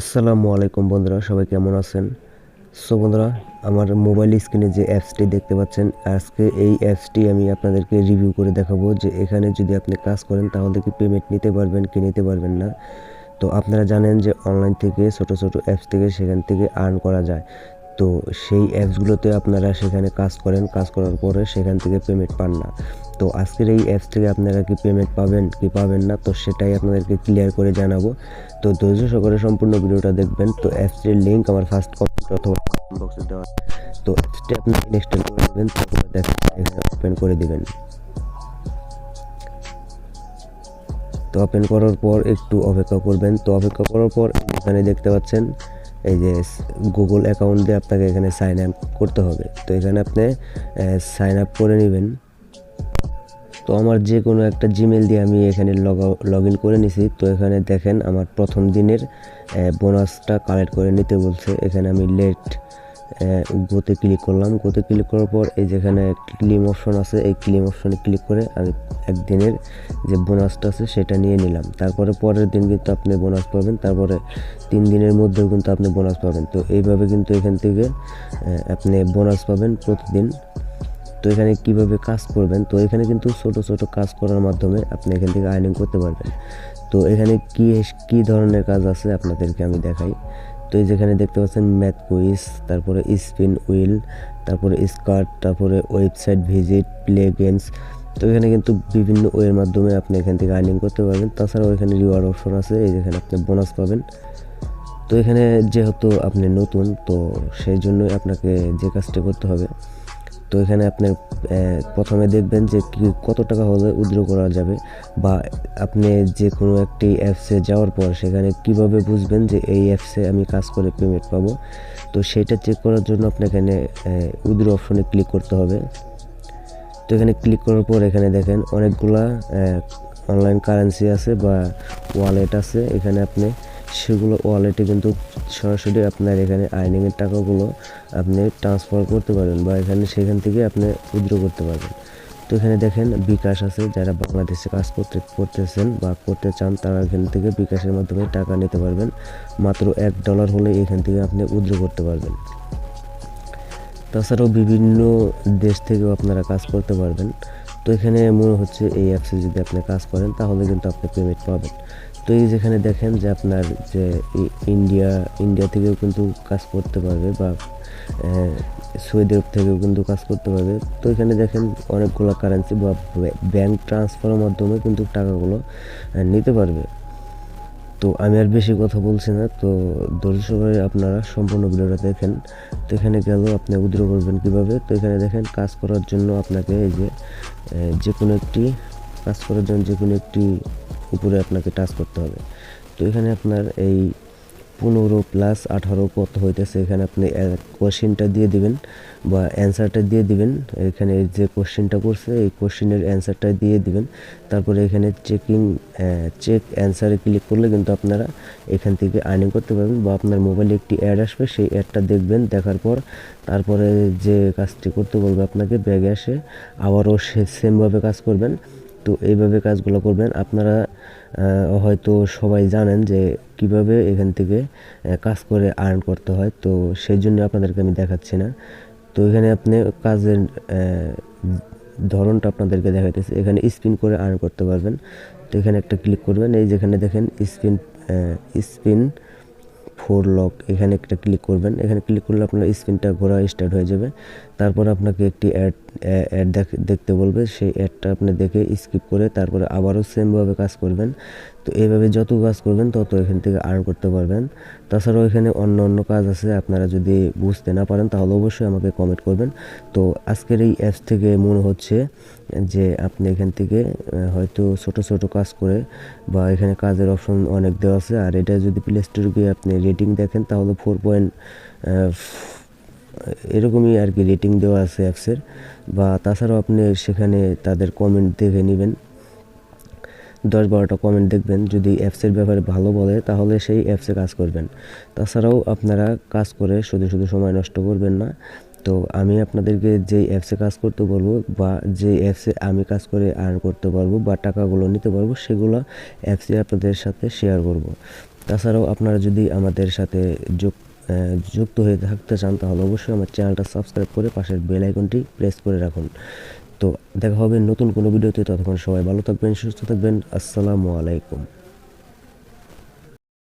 আসসালামু আলাইকুম বন্ধুরা, সবাই কেমন আছেন? সো বন্ধুরা, আমার মোবাইল স্ক্রিনে যে অ্যাপসটি দেখতে পাচ্ছেন, আজকে এই অ্যাপসটি আমি আপনাদেরকে রিভিউ করে দেখাবো যে এখানে যদি আপনি কাজ করেন, তাহলে কি পেমেন্ট নিতে পারবেন কি নিতে পারবেন না? তো আপনারা জানেন যে অনলাইন থেকে ছোট ছোট অ্যাপস থেকে সেখান থেকে আর্ন করা যায়। তো সেই অ্যাপসগুলোতে আপনারা সেখানে কাজ করেন, কাজ করার পরে সেখান থেকে পেমেন্ট পান না। তো আজকের এই অ্যাপস থেকে আপনারা কি পেমেন্ট পাবেন, কি পাবেন না, তো সেটাই আপনাদেরকে ক্লিয়ার করে জানাব। তো ধৈর্য সহকারে সম্পূর্ণ ভিডিওটা দেখবেন। তো অ্যাপসটির লিঙ্ক আমার ফার্স্ট কমেন্ট অথবা বক্সে দেওয়া তো অ্যাপসটি আপনি ইনস্টল করে দেবেন তারপরে দেখেন ওপেন করে দিবেন। তো ওপেন করার পর একটু অপেক্ষা করবেন। তো অপেক্ষা করার পর এখানে দেখতে পাচ্ছেন এই যে গুগল অ্যাকাউন্ট দিয়ে আপনাকে এখানে সাইন আপ করতে হবে। তো এখানে আপনি সাইন আপ করে নেবেন। তো আমার যে কোনো একটা জিমেল দিয়ে আমি এখানে লগ লগ ইন করে নিছি। তো এখানে দেখেন আমার প্রথম দিনের বোনাসটা কালেক্ট করে নিতে বলছে। এখানে আমি লেট গোতে ক্লিক করলাম। গোতে ক্লিক করার পর এই যেখানে ক্লিম অপশন আছে, এই ক্লিম অপশনে ক্লিক করে আমি একদিনের যে বোনাসটা আছে সেটা নিয়ে নিলাম। তারপরে পরের দিন কিন্তু আপনি বোনাস পাবেন, তারপরে তিন দিনের মধ্যেও কিন্তু আপনি বোনাস পাবেন। তো এইভাবে কিন্তু এখান থেকে আপনি বোনাস পাবেন প্রতিদিন। তো এখানে কীভাবে কাজ করবেন? তো এখানে কিন্তু ছোট ছোট কাজ করার মাধ্যমে আপনি এখান থেকে আর্নিং করতে পারবেন। তো এখানে কি কি ধরনের কাজ আছে আপনাদেরকে আমি দেখাই। তো এই যেখানে দেখতে পাচ্ছেন ম্যাথ কুইজ তারপরে স্পিন উইল তারপরে স্কার্ট, তারপরে ওয়েবসাইট ভিজিট, প্লে গেমস। তো এখানে কিন্তু বিভিন্ন ওয়ের মাধ্যমে আপনি এখান থেকে আর্নিং করতে পারবেন। তাছাড়াও এখানে রিওয়ার্ড অপশন আছে, এই যেখানে আপনি বোনাস পাবেন। তো এখানে যেহেতু আপনি নতুন, তো সেই জন্যই আপনাকে যে কাজটি করতে হবে। তো এখানে আপনি প্রথমে দেখবেন যে কত টাকা হলে উইথড্র করা যাবে বা আপনি যে কোনো একটি অ্যাপসে যাওয়ার পর সেখানে কীভাবে বুঝবেন যে এই অ্যাপসে আমি কাজ করে পেমেন্ট পাবো? তো সেটা চেক করার জন্য আপনি এখানে উইথড্র অপশনে ক্লিক করতে হবে। তো এখানে ক্লিক করার পর এখানে দেখেন অনেকগুলা অনলাইন কারেন্সি আছে বা ওয়ালেট আছে। এখানে আপনি সেগুলো ওয়ালেটে কিন্তু সরাসরি আপনার এখানে আর্নিংয়ের টাকাগুলো আপনি ট্রান্সফার করতে পারবেন বা এখানে সেখান থেকে আপনি উইথড্র করতে পারবেন। তো এখানে দেখেন বিকাশ আছে, যারা বাংলাদেশে কাজ করতে, করতেছেন বা করতে চান তারা এখান থেকে বিকাশের মাধ্যমে টাকা নিতে পারবেন। মাত্র এক ডলার হলে এখান থেকে আপনি উইথড্র করতে পারবেন। তাছাড়াও বিভিন্ন দেশ থেকেও আপনারা কাজ করতে পারবেন। তো এখানে মনে হচ্ছে এই অ্যাপসে যদি আপনি কাজ করেন তাহলে কিন্তু আপনি পেমেন্ট পাবেন। তো এই যেখানে দেখেন যে আপনার যে ইন্ডিয়া ইন্ডিয়া থেকেও কিন্তু কাজ করতে পারবে বা সৌদি আরব থেকেও কিন্তু কাজ করতে পারবে। তো এখানে দেখেন অনেকগুলো কারেন্সি বা ব্যাংক ট্রান্সফারের মাধ্যমে কিন্তু টাকাগুলো নিতে পারবে। তো আমি আর বেশি কথা বলছি না। তো ধৈর্য সহকারে আপনারা সম্পূর্ণ ভিডিওটা দেখেন। তো এখানে গেল, আপনি উদ্র করবেন কীভাবে? তো এখানে দেখেন, কাজ করার জন্য আপনাকে এই যে যে কোনো একটি, কাজ করার জন্য যে কোনো একটি উপরে আপনাকে টাচ করতে হবে। তো এখানে আপনার এই পনেরো প্লাস আঠারো কত হইতেছে, এখানে আপনি কোশ্চেনটা দিয়ে দিবেন বা অ্যান্সারটা দিয়ে দিবেন। এখানে যে কোশ্চেনটা করছে, এই কোশ্চেনের অ্যান্সারটা দিয়ে দিবেন। তারপরে এখানে চেকিং চেক অ্যান্সারে ক্লিক করলে কিন্তু আপনারা এখান থেকে আর্নিং করতে পারবেন বা আপনার মোবাইলে একটি অ্যাড আসবে, সেই অ্যাডটা দেখবেন, দেখার পর তারপরে যে কাজটি করতে বলবে আপনাকে, ব্যাগে আসে আবারও সেমভাবে কাজ করবেন। তো এইভাবে কাজগুলো করবেন। আপনারা হয়তো সবাই জানেন যে কীভাবে এখান থেকে কাজ করে আর্ন করতে হয়। তো সেই জন্য আপনাদেরকে আমি দেখাচ্ছি না। তো এখানে আপনি কাজের ধরনটা আপনাদেরকে দেখাইতেছে। এখানে স্পিন করে আর্ন করতে পারবেন। তো এখানে একটা ক্লিক করবেন। এই যেখানে দেখেন স্পিন স্পিন ফোর লক এখানে একটা ক্লিক করবেন। এখানে ক্লিক করলে আপনার স্ক্রিনটা ঘোরা স্টার্ট হয়ে যাবে। তারপর আপনাকে একটি অ্যাড অ্যাড দেখতে বলবে। সেই অ্যাডটা আপনি দেখে স্কিপ করে তারপরে আবারও সেমভাবে কাজ করবেন। তো এইভাবে যত কাজ করবেন, তত এখান থেকে আর্ন করতে পারবেন। তাছাড়াও এখানে অন্য অন্য কাজ আছে, আপনারা যদি বুঝতে না পারেন, তাহলে অবশ্যই আমাকে কমেন্ট করবেন। তো আজকের এই অ্যাপস থেকে মনে হচ্ছে যে আপনি এখান থেকে হয়তো ছোট ছোট কাজ করে বা এখানে কাজের অপশন অনেক দেওয়া আছে। আর এটা যদি প্লে স্টোরে গিয়ে আপনি রেটিং দেখেন, তাহলে ফোর পয়েন্ট এরকমই আর কি রেটিং দেওয়া আছে অ্যাপসের বা তাছাড়াও আপনি সেখানে তাদের কমেন্ট দেখে নেবেন। দশ বারোটা কমেন্ট দেখবেন, যদি অ্যাপসের ব্যাপারে ভালো বলে, তাহলে সেই অ্যাপসে কাজ করবেন। তাছাড়াও আপনারা কাজ করে শুধু শুধু সময় নষ্ট করবেন না। তো আমি আপনাদেরকে যেই অ্যাপসে কাজ করতে বলব, বা যেই অ্যাপসে আমি কাজ করে আর্ন করতে পারব, বা টাকাগুলো নিতে পারব, সেগুলো অ্যাপসে আপনাদের সাথে শেয়ার করব। তাছাড়াও আপনারা যদি আমাদের সাথে যোগ যুক্ত হয়ে থাকতে চান, তাহলে অবশ্যই আমার চ্যানেলটা সাবস্ক্রাইব করে পাশের বেল আইকনটি প্রেস করে রাখুন। তো দেখা হবে নতুন কোনো ভিডিওতে ততক্ষণ সবাই ভালো থাকবেন সুস্থ থাকবেন আসসালামু আলাইকুম।